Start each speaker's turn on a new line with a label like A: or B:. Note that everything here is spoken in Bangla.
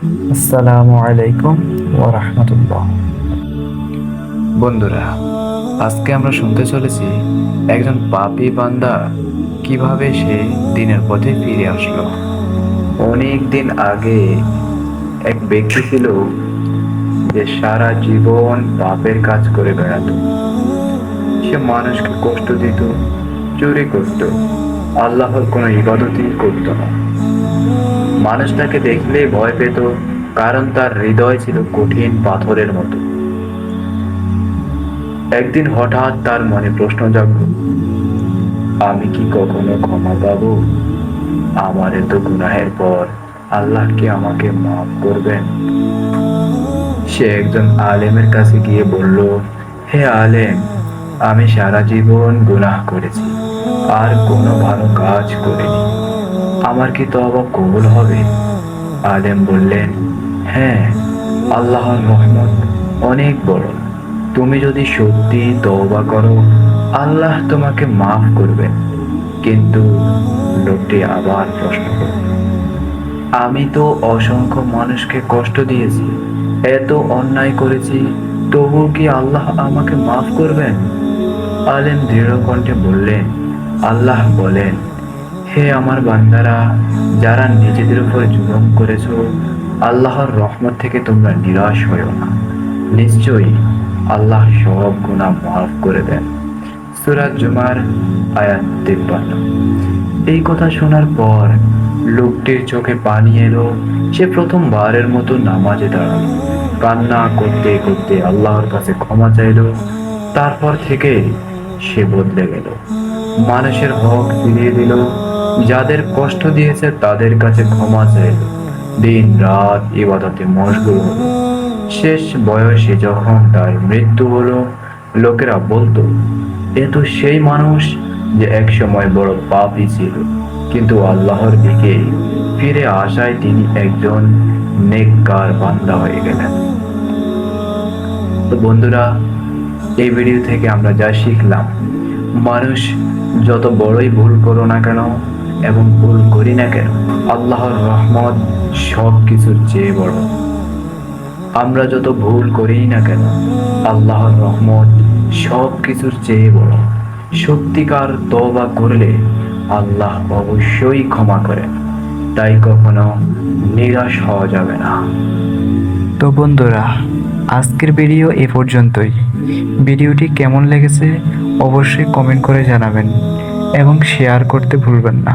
A: আসসালামু আলাইকুম রাহমাতুল্লাহ।
B: বন্ধুরা, আজকে আমরা শুনতে চলেছি একজন পাপী বান্দা কীভাবে সে দিনের পথে ফিরে আসলো। অনেক দিন আগে এক ব্যক্তি ছিল যে সারা জীবন পাপের কাজ করে বেড়াত। সে মানুষকে কষ্ট দিত, চুরি করত, আল্লাহর কোনো ইবাদতই করত না। মানুষ তাকে দেখলেই ভয় পেত, কারণ তার হৃদয় ছিল কঠিন পাথরের মতো। একদিন হঠাৎ তার মনে প্রশ্ন জাগল, আমি কি কখনো ক্ষমা পাব? আমার এত গুনাহের পর আল্লাহ কি আমাকে মাফ করবেন? সে একজন আলেমের কাছে গিয়ে বলল, হে আলেম, আমি সারা জীবন গুনাহ করেছি, আর কোনো ভালো কাজ করিনি। আমার কি তবা কবুল হবে? আলেম বললেন হ্যাঁ আল্লাহর রহমত অনেক বড়। তুমি যদি সত্যি তওবা করো, আল্লাহ তোমাকে মাফ করবেন। কিন্তু লোকটি আবার প্রশ্ন করল, আমি তো অসংখ্য মানুষকে কষ্ট দিয়েছি, এত অন্যায় করেছি তবু কি আল্লাহ আমাকে মাফ করবেন? আলেম দৃঢ় কণ্ঠে বললেন, আল্লাহ বলেন হে আমার বান্দারা, যারা নিজেদের উপর জুলুম করেছ, আল্লাহর রহমত থেকে তোমরা নিরাশ হয়েও না। নিশ্চয়ই আল্লাহ সব গুণা মাফ করে দেন। সুরাজ জুমার আয়াত তিপ্পান্ন। এই কথা শোনার পর লোকটির চোখে পানি এলো। সে প্রথমবারের মতো নামাজে দাঁড়াল। কান্না করতে করতে আল্লাহর কাছে ক্ষমা চাইলো। তারপর থেকে সে বদলে গেল। মানুষের হক ফিরিয়ে দিল। যাদের কষ্ট দিয়েছে তাদের কাছে ক্ষমা চাইল। দিন, রাত ইবাদতে মশগুল হলো। শেষ বয়সে যখন তার মৃত্যু হলো, লোকেরা বলতো, এ তো সেই মানুষ যে এক সময় বড় পাপই ছিল। কিন্তু আল্লাহর দিকে ফিরে আসায় তিনি একজন নেককার বান্দা হয়ে গেলেন। তো বন্ধুরা, এই ভিডিও থেকে আমরা যা শিখলাম, মানুষ যত বড়ই ভুল করো না কেন এবং ভুল করি না কেন? আল্লাহর রহমত সব কিছুর চেয়ে বড়। আমরা যত ভুল করি না কেন, আল্লাহর রহমত সব কিছুর চেয়ে বড়। সত্যিকার তবা করলে আল্লাহ অবশ্যই ক্ষমা করেন, তাই কখনো নিরাশ হওয়া যাবে না।
A: তো বন্ধুরা, আজকের ভিডিও এ পর্যন্তই। ভিডিওটি কেমন লেগেছে অবশ্যই কমেন্ট করে জানাবেন এবং শেয়ার করতে ভুলবেন না।